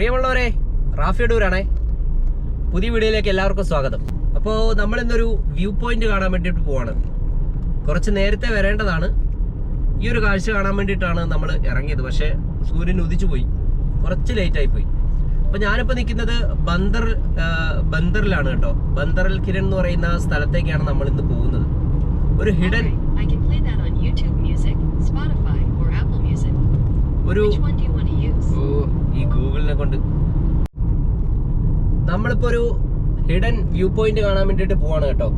പ്രിയമുള്ളവരെ റാഫി അടൂരാണേ പുതിയ വീഡിയോയിലേക്ക് എല്ലാവർക്കും സ്വാഗതം. അപ്പോൾ നമ്മൾ ഇന്നൊരു വ്യൂ പോയിന്റ് കാണാൻ വേണ്ടിയിട്ട് പോവാണ്. കുറച്ച് നേരത്തെ വരേണ്ടതാണ്. ഈ ഒരു കാഴ്ച കാണാൻ വേണ്ടിയിട്ടാണ് നമ്മൾ ഇറങ്ങിയത്. പക്ഷേ സൂര്യൻ ഉദിച്ചു പോയി. കുറച്ച് ലേറ്റ് ആയി പോയി. അപ്പൊ ഞാനിപ്പോ നിൽക്കുന്നത് ബന്ദർ ബന്ദറിലാണ് കേട്ടോ. ബന്ദറിൽ കിരൺ എന്ന് പറയുന്ന സ്ഥലത്തേക്കാണ് നമ്മൾ ഇന്ന് പോകുന്നത്. ഒരു ഹിഡൻ Alright, ഗൂഗിളിനെ കൊണ്ട്. നമ്മളിപ്പോ ഒരു ഹിഡൻ വ്യൂ പോയിന്റ് കാണാൻ വേണ്ടിട്ട് പോവാണ് കേട്ടോ.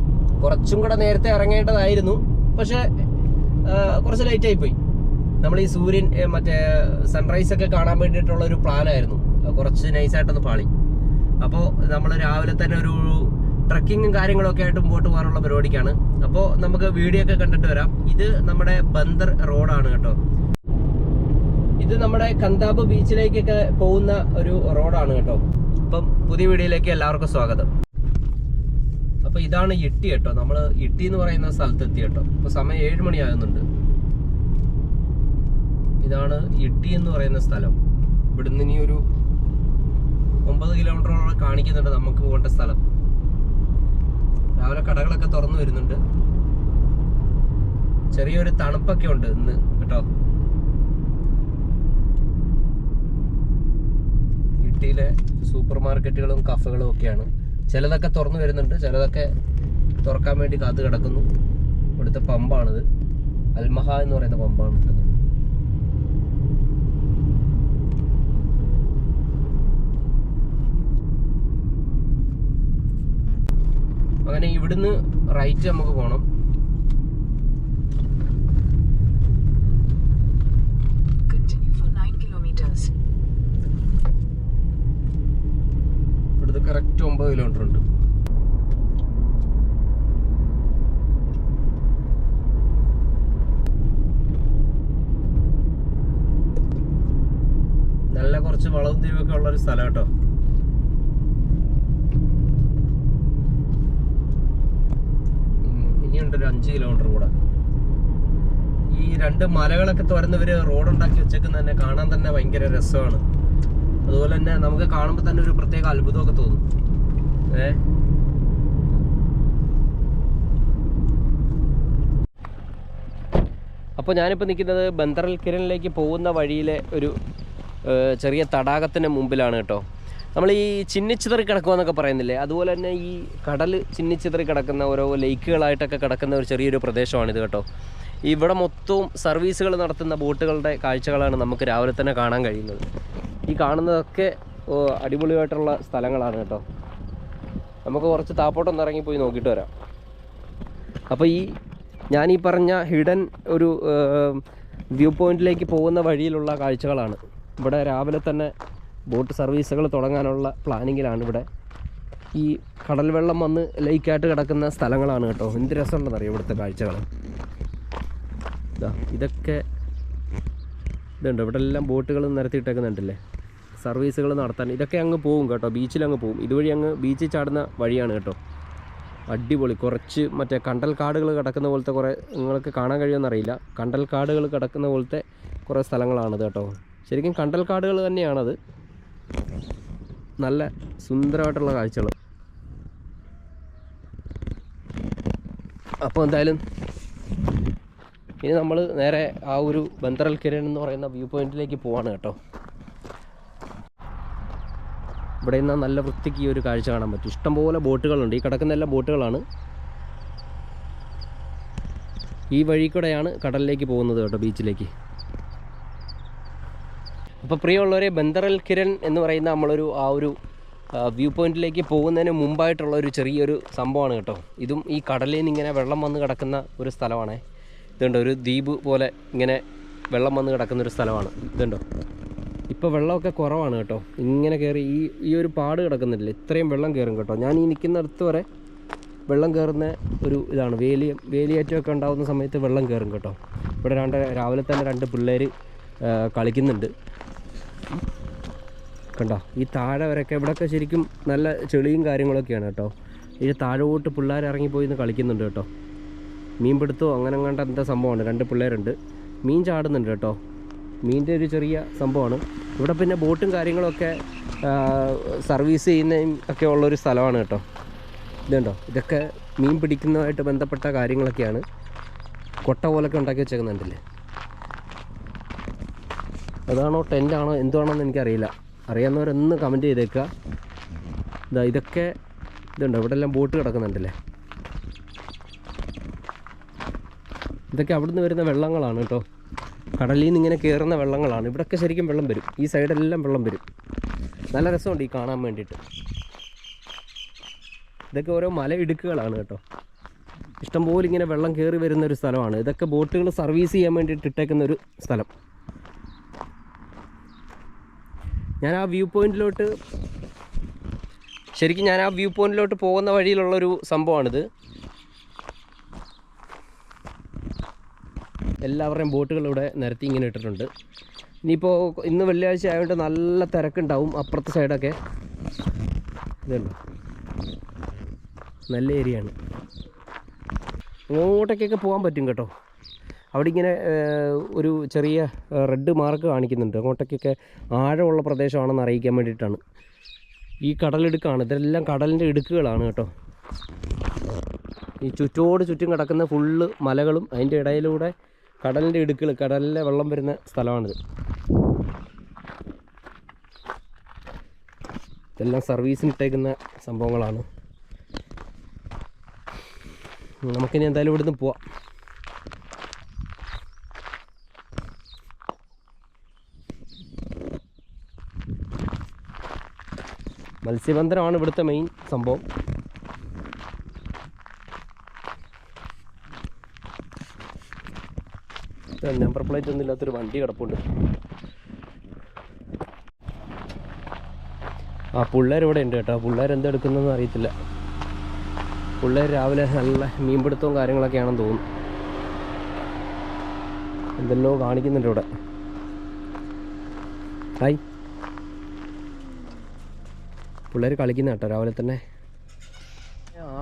കുറച്ചും കൂടെ നേരത്തെ ഇറങ്ങേണ്ടതായിരുന്നു. പക്ഷെ കുറച്ച് ലൈറ്റ് ആയി പോയി. നമ്മൾ ഈ സൂര്യൻ മറ്റേ സൺറൈസ് ഒക്കെ കാണാൻ വേണ്ടിയിട്ടുള്ള ഒരു പ്ലാനായിരുന്നു കുറച്ച് നൈസായിട്ടൊന്ന് പാളി. അപ്പോൾ നമ്മൾ രാവിലെ തന്നെ ഒരു ട്രക്കിങ്ങും കാര്യങ്ങളൊക്കെ ആയിട്ട് മുമ്പോട്ട് പോകാനുള്ള പരിപാടിക്കാണ്. അപ്പോൾ നമുക്ക് വീഡിയോ ഒക്കെ കണ്ടിട്ട് വരാം. ഇത് നമ്മുടെ ബന്ദർ റോഡാണ് കേട്ടോ. ഇത് നമ്മുടെ കന്താബ് ബീച്ചിലേക്കൊക്കെ പോകുന്ന ഒരു റോഡാണ് കേട്ടോ. അപ്പം പുതിയ വീഡിയോയിലേക്ക് എല്ലാവർക്കും സ്വാഗതം. അപ്പൊ ഇതാണ് ഇട്ടി കേട്ടോ. നമ്മൾ ഇട്ടി എന്ന് പറയുന്ന സ്ഥലത്ത് എത്തി കേട്ടോ. ഇപ്പൊ സമയം ഏഴ് മണിയാകുന്നുണ്ട്. ഇതാണ് ഇട്ടി എന്ന് പറയുന്ന സ്ഥലം. ഇവിടുന്ന് ഇനി ഒരു ഒമ്പത് കിലോമീറ്ററോളം കാണിക്കുന്നുണ്ട് നമുക്ക് പോകേണ്ട സ്ഥലം. രാവിലെ കടകളൊക്കെ തുറന്നു വരുന്നുണ്ട്. ചെറിയൊരു തണുപ്പൊക്കെ ഉണ്ട് ഇന്ന് കേട്ടോ. ഇട്ടിയിലെ സൂപ്പർ മാർക്കറ്റുകളും കഫകളും ഒക്കെയാണ്. ചിലതൊക്കെ തുറന്നു വരുന്നുണ്ട് ചിലതൊക്കെ തുറക്കാൻ വേണ്ടി കാത്തു കിടക്കുന്നു. ഇവിടുത്തെ പമ്പാണിത്. അൽമഹ എന്ന് പറയുന്ന പമ്പാണ് അങ്ങനെ ഇവിടുന്ന് റൈറ്റ് നമുക്ക് പോകണം കറക്റ്റ് ഒമ്പത് കിലോമീറ്റർ ഉണ്ട്. നല്ല കുറച്ച് വളവും തിരിവൊക്കെ ഉള്ള ഒരു സ്ഥലം കേട്ടോ. ഇനിയുണ്ട് ഒരു അഞ്ച് കിലോമീറ്റർ കൂടെ. ഈ രണ്ട് മലകളൊക്കെ തുറന്നവര് റോഡ് ഉണ്ടാക്കി വെച്ചേക്കുന്ന തന്നെ കാണാൻ തന്നെ ഭയങ്കര രസമാണ്. അതുപോലെ തന്നെ നമുക്ക് കാണുമ്പോൾ തന്നെ ഒരു പ്രത്യേക അത്ഭുതമൊക്കെ തോന്നും. ഏ? അപ്പോൾ ഞാനിപ്പോൾ നിൽക്കുന്നത് ബന്ദറൽ കിരണിലേക്ക് പോകുന്ന വഴിയിലെ ഒരു ചെറിയ തടാകത്തിന് മുമ്പിലാണ് കേട്ടോ. നമ്മൾ ഈ ചിന്നിച്ചിതറി കിടക്കുമെന്നൊക്കെ പറയുന്നില്ലേ? അതുപോലെ തന്നെ ഈ കടൽ ചിന്നിച്ചിതറി കിടക്കുന്ന ഓരോ ലേക്കുകളായിട്ടൊക്കെ കിടക്കുന്ന ഒരു ചെറിയൊരു പ്രദേശമാണിത് കേട്ടോ. ഇവിടെ മൊത്തവും സർവീസുകൾ നടത്തുന്ന ബോട്ടുകളുടെ കാഴ്ചകളാണ് നമുക്ക് രാവിലെ തന്നെ കാണാൻ കഴിയുന്നത്. ഈ കാണുന്നതൊക്കെ അടിപൊളിയായിട്ടുള്ള സ്ഥലങ്ങളാണ് കേട്ടോ. നമുക്ക് കുറച്ച് താപ്പോട്ടൊന്ന് ഇറങ്ങിപ്പോയി നോക്കിയിട്ട് വരാം. അപ്പോൾ ഈ ഞാൻ ഈ പറഞ്ഞ ഹിഡൻ ഒരു വ്യൂ പോയിന്റിലേക്ക് പോകുന്ന വഴിയിലുള്ള കാഴ്ചകളാണ്. ഇവിടെ രാവിലെ തന്നെ ബോട്ട് സർവീസുകൾ തുടങ്ങാനുള്ള പ്ലാനിങ്ങിലാണ് ഇവിടെ. ഈ കടൽ വെള്ളം വന്ന് ലേക്കായിട്ട് കിടക്കുന്ന സ്ഥലങ്ങളാണ് കേട്ടോ. എന്ത് രസമുണ്ടെന്നറിയോ ഇവിടുത്തെ കാഴ്ചകൾ ഇതാ ഇതൊക്കെ ഇതുണ്ട്. ഇവിടെ എല്ലാം ബോട്ടുകൾ നിരത്തിയിട്ടേക്കുന്നുണ്ടല്ലേ സർവീസുകൾ നടത്താൻ ഇതൊക്കെ അങ്ങ് പോകും കേട്ടോ ബീച്ചിൽ അങ്ങ് പോകും ഇതുവഴി അങ്ങ് ബീച്ചിൽ ചാടുന്ന വഴിയാണ് കേട്ടോ. അടിപൊളി. കുറച്ച് മറ്റേ കണ്ടൽ കാടുകൾ കിടക്കുന്ന പോലത്തെ കുറേ നിങ്ങൾക്ക് കാണാൻ കഴിയുമെന്നറിയില്ല. കണ്ടൽ കാടുകൾ കിടക്കുന്ന പോലത്തെ കുറേ സ്ഥലങ്ങളാണത് കേട്ടോ. ശരിക്കും കണ്ടൽ കാടുകൾ തന്നെയാണത്. നല്ല സുന്ദരമായിട്ടുള്ള കാഴ്ചകൾ. അപ്പോൾ എന്തായാലും ഇനി നമ്മൾ നേരെ ആ ഒരു ബന്ദറൽ കിരൺ എന്ന് പറയുന്ന വ്യൂ പോയിന്റിലേക്ക് പോവാണ് കേട്ടോ. ഇവിടെ നിന്ന് നല്ല വൃത്തിക്ക് ഈ ഒരു കാഴ്ച കാണാൻ പറ്റും. ഇഷ്ടംപോലെ ബോട്ടുകളുണ്ട്. ഈ കിടക്കുന്ന എല്ലാ ബോട്ടുകളാണ്. ഈ വഴി കൂടെയാണ് കടലിലേക്ക് പോകുന്നത് കേട്ടോ ബീച്ചിലേക്ക്. അപ്പോൾ പ്രിയമുള്ളവരെ ബന്ദറൽ കിരൺ എന്ന് പറയുന്ന നമ്മളൊരു ആ ഒരു വ്യൂ പോയിന്റിലേക്ക് പോകുന്നതിന് മുമ്പായിട്ടുള്ള ഒരു ചെറിയൊരു സംഭവമാണ് കേട്ടോ. ഇതും ഈ കടലിൽ നിന്ന് ഇങ്ങനെ വെള്ളം വന്ന് കിടക്കുന്ന ഒരു സ്ഥലമാണേ. ഇതുണ്ട് ഒരു ദ്വീപ് പോലെ ഇങ്ങനെ വെള്ളം വന്ന് കിടക്കുന്ന ഒരു സ്ഥലമാണ്. ഇതുണ്ടോ? ഇപ്പോൾ വെള്ളമൊക്കെ കുറവാണ് കേട്ടോ. ഇങ്ങനെ കയറി ഈ ഈ ഒരു പാട് കിടക്കുന്നില്ല? ഇത്രയും വെള്ളം കയറും കേട്ടോ. ഞാൻ ഈ നിൽക്കുന്നിടത്ത് വരെ വെള്ളം കയറുന്ന ഒരു ഇതാണ്. വേലി വേലിയേറ്റമൊക്കെ ഉണ്ടാകുന്ന സമയത്ത് വെള്ളം കയറും കേട്ടോ. ഇവിടെ രണ്ട് രാവിലെ തന്നെ രണ്ട് പിള്ളേർ കളിക്കുന്നുണ്ട്. കണ്ടോ? ഈ താഴെ വരെയൊക്കെ ഇവിടെയൊക്കെ ശരിക്കും നല്ല ചെളിയും കാര്യങ്ങളൊക്കെയാണ് കേട്ടോ. ഈ താഴോട്ട് പിള്ളേർ ഇറങ്ങിപ്പോയി നിന്ന് കളിക്കുന്നുണ്ട് കേട്ടോ. മീൻ പിടുത്തോ അങ്ങനെ കണ്ട എന്താ സംഭവമാണ് രണ്ട് പിള്ളേരുണ്ട്. മീൻ ചാടുന്നുണ്ട് കേട്ടോ. മീനിന്റെ ഒരു ചെറിയ സംഭവമാണ്. ഇവിടെ പിന്നെ ബോട്ടും കാര്യങ്ങളൊക്കെ സർവീസ് ചെയ്യുന്നതും ഒക്കെ ഉള്ളൊരു സ്ഥലമാണ് കേട്ടോ. ഇതുണ്ടോ? ഇതൊക്കെ മീൻ പിടിക്കുന്നതുമായിട്ട് ബന്ധപ്പെട്ട കാര്യങ്ങളൊക്കെയാണ്. കൊട്ട പോലൊക്കെ ഉണ്ടാക്കി വെച്ചേക്കുന്നുണ്ടല്ലേ? അതാണോ ടെന്റാണോ എന്തുവാണോന്ന് എനിക്കറിയില്ല. അറിയാവുന്നവരൊന്ന് കമന്റ് ചെയ്തേക്കുക ഇതാ ഇതൊക്കെ ഇതുണ്ടോ? ഇവിടെ എല്ലാം ബോട്ട് കിടക്കുന്നുണ്ടല്ലേ? ഇതൊക്കെ അവിടുന്ന് വരുന്ന വെള്ളങ്ങളാണ് കേട്ടോ. കടലിൽ നിന്ന് ഇങ്ങനെ കയറുന്ന വെള്ളങ്ങളാണ്. ഇവിടെയൊക്കെ ശരിക്കും വെള്ളം വരും. ഈ സൈഡെല്ലാം വെള്ളം വരും. നല്ല രസമുണ്ട് ഈ കാണാൻ വേണ്ടിയിട്ട്. ഇതൊക്കെ ഓരോ മല ഇടുക്കുകളാണ് കേട്ടോ. ഇഷ്ടംപോലെ ഇങ്ങനെ വെള്ളം കയറി വരുന്ന ഒരു സ്ഥലമാണ്. ഇതൊക്കെ ബോട്ടുകൾ സർവീസ് ചെയ്യാൻ വേണ്ടിയിട്ട് ഇട്ടേക്കുന്ന ഒരു സ്ഥലം. ഞാൻ ആ വ്യൂ പോയിന്റിലോട്ട് ശരിക്കും ഞാൻ ആ വ്യൂ പോയിന്റിലോട്ട് പോകുന്ന വഴിയിലുള്ളൊരു സംഭവമാണിത്. എല്ലാവരുടെയും ബോട്ടുകൾ ഇവിടെ നിരത്തി ഇങ്ങനെ ഇട്ടിട്ടുണ്ട്. ഇനിയിപ്പോൾ ഇന്ന് വെള്ളിയാഴ്ച ആയതുകൊണ്ട് നല്ല തിരക്കുണ്ടാവും അപ്പുറത്തെ സൈഡൊക്കെ. ഇതുണ്ടോ. നല്ല ഏരിയ ആണ് അങ്ങോട്ടേക്കൊക്കെ പോകാൻ പറ്റും കേട്ടോ. അവിടെ ഇങ്ങനെ ഒരു ചെറിയ റെഡ് മാർക്ക് കാണിക്കുന്നുണ്ട്. അങ്ങോട്ടേക്കൊക്കെ ആഴമുള്ള പ്രദേശമാണെന്ന് അറിയിക്കാൻ വേണ്ടിയിട്ടാണ്. ഈ കടലിടുക്കാണ്. ഇതെല്ലാം കടലിന്റെ ഇടുക്കുകളാണ് കേട്ടോ. ഈ ചുറ്റോട് ചുറ്റും കിടക്കുന്ന ഫുള്ള് മലകളും അതിന്റെ ഇടയിലൂടെ കടലിന്റെ ഇടുക്കുകൾ കടലിലെ വെള്ളം വരുന്ന സ്ഥലമാണിത്. ഇതെല്ലാം സർവീസിനിട്ടേക്കുന്ന സംഭവങ്ങളാണ്. നമുക്കിനി എന്തായാലും ഇവിടുന്ന് പോവാം. മത്സ്യബന്ധനമാണ് ഇവിടുത്തെ മെയിൻ സംഭവം. നമ്പർ പ്ലേറ്റ് ഒന്നും ഇല്ലാത്തൊരു വണ്ടി കിടപ്പുണ്ട്. ആ പിള്ളേർ ഇവിടെ ഉണ്ട് കേട്ടോ. പിള്ളേർ എന്തെടുക്കുന്നതെന്ന് അറിയത്തില്ല. പിള്ളേർ രാവിലെ നല്ല മീൻപിടുത്തവും കാര്യങ്ങളൊക്കെയാണെന്ന് തോന്നുന്നു. എന്തെല്ലോ കാണിക്കുന്നുണ്ട് ഇവിടെ. ഹായ്. പിള്ളേർ കളിക്കുന്ന കേട്ടോ രാവിലെ തന്നെ.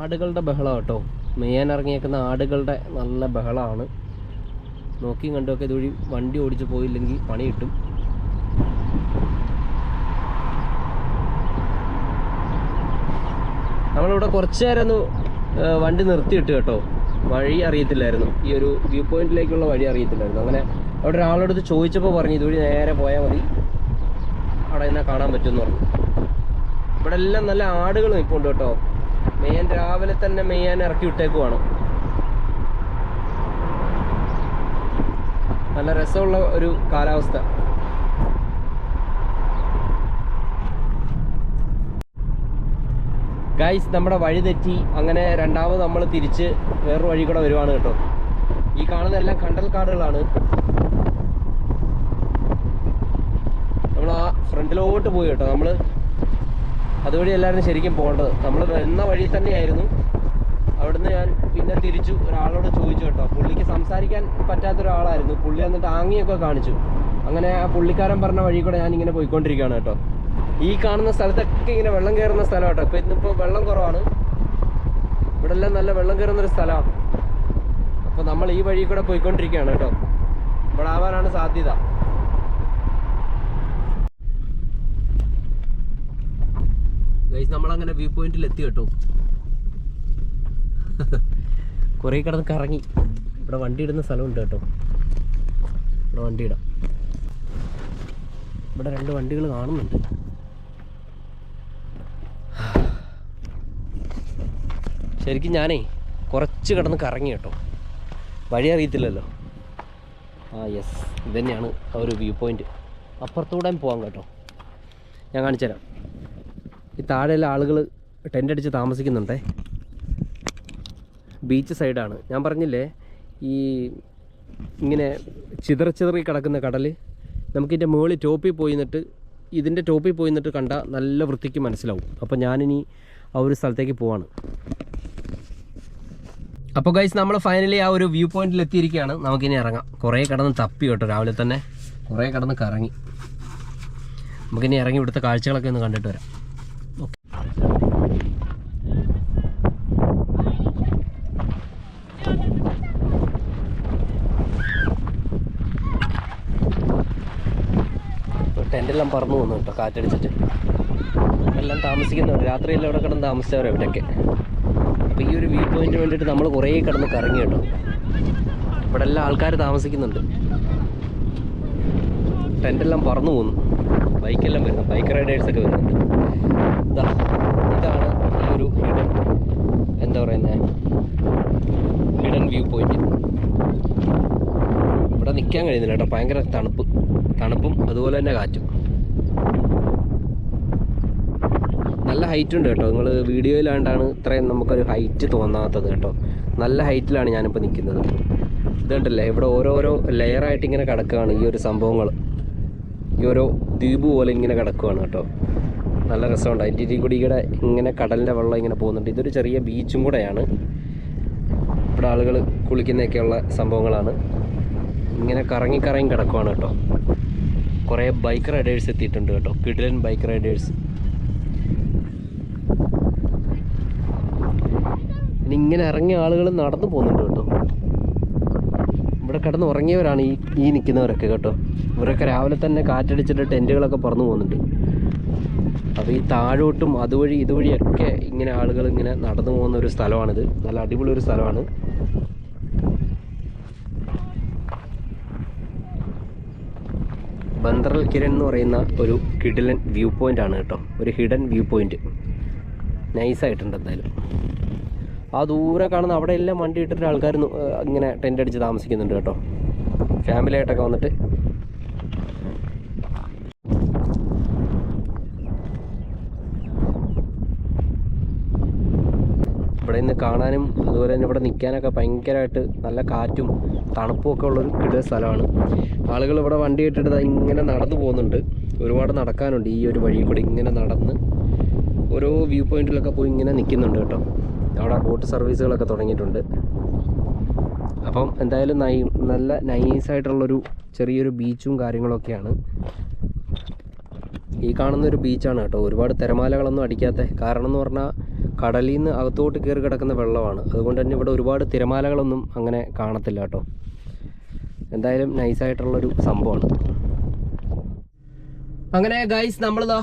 ആടുകളുടെ ബഹളം കേട്ടോ. മെയ്യാൻ ഇറങ്ങിയേക്കുന്ന ആടുകളുടെ നല്ല ബഹളമാണ് നോക്കിയും കണ്ടുമൊക്കെ ഇതുവഴി വണ്ടി ഓടിച്ച് പോയില്ലെങ്കിൽ പണി കിട്ടും. നമ്മളിവിടെ കുറച്ച് നേരം ഒന്ന് വണ്ടി നിർത്തിയിട്ട് കേട്ടോ. വഴി അറിയത്തില്ലായിരുന്നു. ഈ ഒരു വ്യൂ പോയിന്റിലേക്കുള്ള വഴി അറിയത്തില്ലായിരുന്നു. അങ്ങനെ അവിടെ ഒരാളോട് ചോദിച്ചപ്പോൾ പറഞ്ഞു ഇതുവഴി നേരെ പോയാൽ മതി. അവിടെ നിന്നാൽ കാണാൻ പറ്റുമെന്ന് പറഞ്ഞു. ഇവിടെ എല്ലാം നല്ല ആടുകൾ നിൽപ്പുണ്ട് കേട്ടോ. മെയ്യാൻ രാവിലെ തന്നെ മെയ്യാൻ ഇറക്കി വിട്ടേക്കുവാണ്. നല്ല രസമുള്ള ഒരു കാലാവസ്ഥ. ഗൈസ് നമ്മുടെ വഴി തെറ്റി. അങ്ങനെ രണ്ടാമത് നമ്മൾ തിരിച്ച് വേറൊരു വഴി കൂടെ വരുവാണ് കേട്ടോ. ഈ കാണുന്നതെല്ലാം കണ്ടൽ കാടുകളാണ്. നമ്മൾ ആ ഫ്രണ്ടിലോട്ട് പോയി കേട്ടോ. നമ്മൾ അതുവഴി എല്ലാവരും ശരിക്കും പോകേണ്ടത്. നമ്മൾ വരുന്ന വഴി തന്നെയായിരുന്നു. അവിടുന്ന് ഞാൻ പിന്നെ തിരിച്ചു ഒരാളോട് ചോദിച്ചു കേട്ടോ. പുള്ളിക്ക് സംസാരിക്കാൻ പറ്റാത്ത ഒരാളായിരുന്നു പുള്ളി എന്നിട്ട് ആംഗിയൊക്കെ കാണിച്ചു. അങ്ങനെ ആ പുള്ളിക്കാരൻ പറഞ്ഞ വഴി കൂടെ ഞാൻ ഇങ്ങനെ പോയിക്കൊണ്ടിരിക്കുകയാണ് കേട്ടോ. ഈ കാണുന്ന സ്ഥലത്തൊക്കെ ഇങ്ങനെ വെള്ളം കയറുന്ന സ്ഥലം കേട്ടോ. ഇപ്പം ഇന്നിപ്പോൾ വെള്ളം കുറവാണ്. ഇവിടെ എല്ലാം നല്ല വെള്ളം കയറുന്ന ഒരു സ്ഥലമാണ് അപ്പോൾ നമ്മൾ ഈ വഴി കൂടെ പോയിക്കൊണ്ടിരിക്കുകയാണ് കേട്ടോ. ഇവിടാവാനാണ് സാധ്യത. നമ്മളങ്ങനെ വ്യൂ പോയിന്റിൽ എത്തി കേട്ടോ. കുറേ കിടന്ന് കറങ്ങി. ഇവിടെ വണ്ടി ഇടുന്ന സ്ഥലമുണ്ട് കേട്ടോ. ഇവിടെ വണ്ടി ഇടാം. ഇവിടെ രണ്ട് വണ്ടികൾ കാണുന്നുണ്ട്. ശരിക്കും ഞാനേ കുറച്ച് കിടന്ന് കറങ്ങി കേട്ടോ. വഴി അറിയത്തില്ലല്ലോ. ആ യെസ് ഇതന്നെയാണ് ആ ഒരു വ്യൂ പോയിന്റ് അപ്പുറത്തൂടെയും പോകാം കേട്ടോ. ഞാൻ കാണിച്ചു തരാം ഈ താഴെയുള്ള ആളുകൾ ടെന്റ് അടിച്ച് താമസിക്കുന്നുണ്ടേ. ബീച്ച് സൈഡാണ് ഞാൻ പറഞ്ഞില്ലേ ഈ ഇങ്ങനെ ചിതറി ചിതറി കിടക്കുന്ന കടൽ നമുക്കിതിന്റെ മുകളിൽ ടോപ്പിൽ പോയി നിന്നിട്ട് ഇതിന്റെ ടോപ്പിൽ പോയി നിന്നിട്ട് കണ്ടാൽ നല്ല വൃത്തിക്ക് മനസ്സിലാവും. അപ്പോൾ ഞാനിനി ആ ഒരു സ്ഥലത്തേക്ക് പോവാണ്. അപ്പോൾ ഗൈസ് നമ്മൾ ഫൈനലി ആ ഒരു വ്യൂ പോയിന്റിൽ എത്തിയിരിക്കുകയാണ്. നമുക്കിനി ഇറങ്ങാം. കുറേ കടന്ന് തപ്പി കേട്ടോ രാവിലെ തന്നെ കുറേ കടന്ന് കറങ്ങി. നമുക്കിനി ഇറങ്ങി ഇവിടുത്തെ കാഴ്ചകളൊക്കെ ഒന്ന് കണ്ടിട്ട് വരാം. ടെന്റെല്ലാം പറന്നു പോകുന്നു കേട്ടോ കാറ്റടിച്ചിട്ട്. എല്ലാം താമസിക്കുന്നവർ രാത്രിയെല്ലാം അവിടെ കിടന്ന് താമസിച്ചവർ ഇവിടെയൊക്കെ. അപ്പോൾ ഈ ഒരു വ്യൂ പോയിന്റിന് വേണ്ടിയിട്ട് നമ്മൾ കുറേ കിടന്ന് കറങ്ങി കേട്ടോ. ഇവിടെ എല്ലാം ആൾക്കാർ താമസിക്കുന്നുണ്ട്. ടെന്റെല്ലാം പറന്നു പോകുന്നു ബൈക്കെല്ലാം വരുന്നു ബൈക്ക് റൈഡേഴ്സൊക്കെ വരുന്നുണ്ട്. ഇതാ ഇതാണ് ഈ ഒരു ഹിഡൻ എന്താ പറയുന്നത് ഹിഡൻ വ്യൂ പോയിന്റ്. ഇവിടെ നിൽക്കാൻ കഴിയുന്നില്ല കേട്ടോ. ഭയങ്കര തണുപ്പ്. തണുപ്പും അതുപോലെ തന്നെ കാറ്റും. നല്ല ഹൈറ്റ് ഉണ്ട് കേട്ടോ. നിങ്ങൾ വീഡിയോയിലാണ്ടാണ് ഇത്രയും നമുക്കൊരു ഹൈറ്റ് തോന്നാത്തത് കേട്ടോ. നല്ല ഹൈറ്റിലാണ് ഞാനിപ്പോൾ നിൽക്കുന്നത് ഇതുണ്ടല്ലേ ഇവിടെ ഓരോരോ ലെയറായിട്ട് ഇങ്ങനെ കിടക്കുകയാണ് ഈ ഒരു സംഭവങ്ങൾ. ഈ ഓരോ ദ്വീപ് പോലെ ഇങ്ങനെ കിടക്കുകയാണ് കേട്ടോ. നല്ല രസമുണ്ട്. അതിന്റെ ഇതിൽ കൂടി ഇവിടെ ഇങ്ങനെ കടലിന്റെ വെള്ളം ഇങ്ങനെ പോകുന്നുണ്ട്. ഇതൊരു ചെറിയ ബീച്ചും കൂടെയാണ്. ഇവിടെ ആളുകൾ കുളിക്കുന്നതൊക്കെയുള്ള സംഭവങ്ങളാണ്. ഇങ്ങനെ കറങ്ങി കറങ്ങി കിടക്കുവാണ് കേട്ടോ. കുറേ ബൈക്ക് റൈഡേഴ്സ് എത്തിയിട്ടുണ്ട് കേട്ടോ. കിഡിലൻ ബൈക്ക് റൈഡേഴ്സ് ഇങ്ങനെ ഇറങ്ങിയ ആളുകൾ നടന്നു പോകുന്നുണ്ട് കേട്ടോ. ഇവിടെ കിടന്ന് ഉറങ്ങിയവരാണ് ഈ ഈ നിൽക്കുന്നവരൊക്കെ കേട്ടോ. ഇവരൊക്കെ രാവിലെ തന്നെ കാറ്റടിച്ചിട്ട് ടെന്റുകളൊക്കെ പറന്നു പോകുന്നുണ്ട്. അപ്പോൾ ഈ താഴോട്ടും അതുവഴി ഇതുവഴിയൊക്കെ ഇങ്ങനെ ആളുകൾ ഇങ്ങനെ നടന്നു പോകുന്ന ഒരു സ്ഥലമാണിത്. നല്ല അടിപൊളി ഒരു സ്ഥലമാണ്. ബന്ദറൽ കിരൺ എന്ന് പറയുന്ന ഒരു കിഡിലൻ വ്യൂ പോയിന്റ് ആണ് കേട്ടോ. ഒരു ഹിഡൻ വ്യൂ പോയിന്റ് നൈസായിട്ടുണ്ട് എന്തായാലും. ആ ദൂരെ കാണുന്ന അവിടെ എല്ലാം വണ്ടി ഇട്ടിട്ട് ആൾക്കാർ ഇങ്ങനെ ടെന്റ് അടിച്ച് താമസിക്കുന്നുണ്ട് കേട്ടോ. ഫാമിലി ആയിട്ടൊക്കെ വന്നിട്ട് ഇവിടെ നിന്ന് കാണാനും അതുപോലെ തന്നെ ഇവിടെ നിൽക്കാനൊക്കെ ഭയങ്കരമായിട്ട് നല്ല കാറ്റും തണുപ്പും ഒക്കെ ഉള്ളൊരു കിടിയ സ്ഥലമാണ്. ആളുകൾ ഇവിടെ വണ്ടി ഇട്ടിട്ട് ഇങ്ങനെ നടന്നു പോകുന്നുണ്ട്. ഒരുപാട് നടക്കാനുണ്ട്. ഈ ഒരു വഴിയിൽ കൂടി ഇങ്ങനെ നടന്ന് ഓരോ വ്യൂ പോയിന്റിലൊക്കെ പോയി ഇങ്ങനെ നിൽക്കുന്നുണ്ട് കേട്ടോ. അവിടെ ബോട്ട് സർവീസുകളൊക്കെ തുടങ്ങിയിട്ടുണ്ട്. അപ്പം എന്തായാലും നൈ നല്ല നൈസായിട്ടുള്ളൊരു ചെറിയൊരു ബീച്ചും കാര്യങ്ങളൊക്കെയാണ്. ഈ കാണുന്ന ഒരു ബീച്ചാണ് കേട്ടോ. ഒരുപാട് തിരമാലകളൊന്നും അടിക്കാത്ത. കാരണം എന്ന് പറഞ്ഞാൽ കടലിൽ നിന്ന് അകത്തോട്ട് കയറി കിടക്കുന്ന വെള്ളമാണ്. അതുകൊണ്ട് തന്നെ ഇവിടെ ഒരുപാട് തിരമാലകളൊന്നും അങ്ങനെ കാണത്തില്ല കേട്ടോ. എന്തായാലും നൈസായിട്ടുള്ളൊരു സംഭവമാണ്. അങ്ങനെ ഗൈസ് നമ്മളിതാ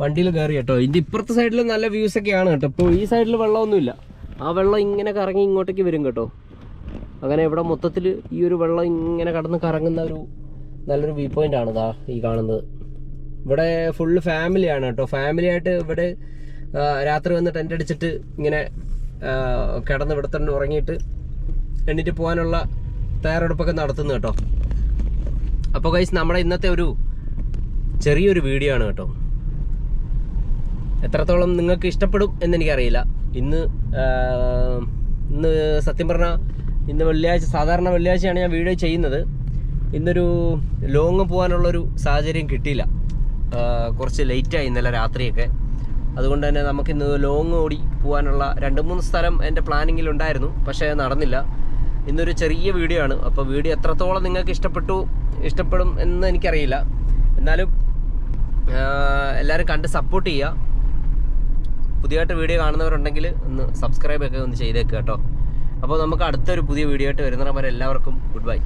വണ്ടിയിൽ കയറി കേട്ടോ. ഇതിന്റെ ഇപ്പുറത്തെ സൈഡിൽ നല്ല വ്യൂസ് ഒക്കെയാണ് കേട്ടോ. ഇപ്പോൾ ഈ സൈഡിൽ വെള്ളമൊന്നുമില്ല. ആ വെള്ളം ഇങ്ങനെ കറങ്ങി ഇങ്ങോട്ടേക്ക് വരും കേട്ടോ. അങ്ങനെ ഇവിടെ മൊത്തത്തിൽ ഈ ഒരു വെള്ളം ഇങ്ങനെ കടന്ന് കറങ്ങുന്ന ഒരു നല്ലൊരു വ്യൂ പോയിന്റ് ആണ് ഇതാ ഈ കാണുന്നത്. ഇവിടെ ഫുള്ള് ഫാമിലിയാണ് കേട്ടോ. ഫാമിലിയായിട്ട് ഇവിടെ രാത്രി വന്ന് ടെന്റ് അടിച്ചിട്ട് ഇങ്ങനെ കിടന്ന് വിടത്തണ്ട് ഉറങ്ങിയിട്ട് എണ്ണീറ്റ് പോകാനുള്ള തയ്യാറെടുപ്പൊക്കെ നടത്തുന്നു കേട്ടോ. അപ്പോൾ കൈസ് നമ്മുടെ ഇന്നത്തെ ഒരു ചെറിയൊരു വീഡിയോ ആണ് കേട്ടോ. എത്രത്തോളം നിങ്ങൾക്ക് ഇഷ്ടപ്പെടും എന്നെനിക്കറിയില്ല ഇന്ന് ഇന്ന് സത്യം പറഞ്ഞാൽ ഇന്ന് വെള്ളിയാഴ്ച സാധാരണ വെള്ളിയാഴ്ചയാണ് ഞാൻ വീഡിയോ ചെയ്യുന്നത്. ഇന്നൊരു ലോങ് പോകാനുള്ളൊരു സാഹചര്യം കിട്ടിയില്ല. കുറച്ച് ലേറ്റായി ഇന്നലെ രാത്രിയൊക്കെ. അതുകൊണ്ട് തന്നെ നമുക്ക് നമുക്കിന്ന് ലോങ് ഓടി പോകാനുള്ള രണ്ട് മൂന്ന് സ്ഥലം എന്റെ പ്ലാനിങ്ങിൽ ഉണ്ടായിരുന്നു പക്ഷേ നടന്നില്ല. ഇന്നൊരു ചെറിയ വീഡിയോ ആണ്. അപ്പോൾ വീഡിയോ എത്രത്തോളം നിങ്ങൾക്ക് ഇഷ്ടപ്പെട്ടു ഇഷ്ടപ്പെടും എന്ന് എനിക്കറിയില്ല. എന്നാലും എല്ലാവരും കണ്ട് സപ്പോർട്ട് ചെയ്യുക. പുതിയതായിട്ട് വീഡിയോ കാണുന്നവരുണ്ടെങ്കിൽ ഒന്ന് സബ്സ്ക്രൈബ് ഒക്കെ ഒന്ന് ചെയ്തേക്കുക കേട്ടോ. അപ്പോൾ നമുക്ക് അടുത്തൊരു പുതിയ വീഡിയോ ആയിട്ട് വരുന്നവരെ എല്ലാവർക്കും ഗുഡ് ബൈ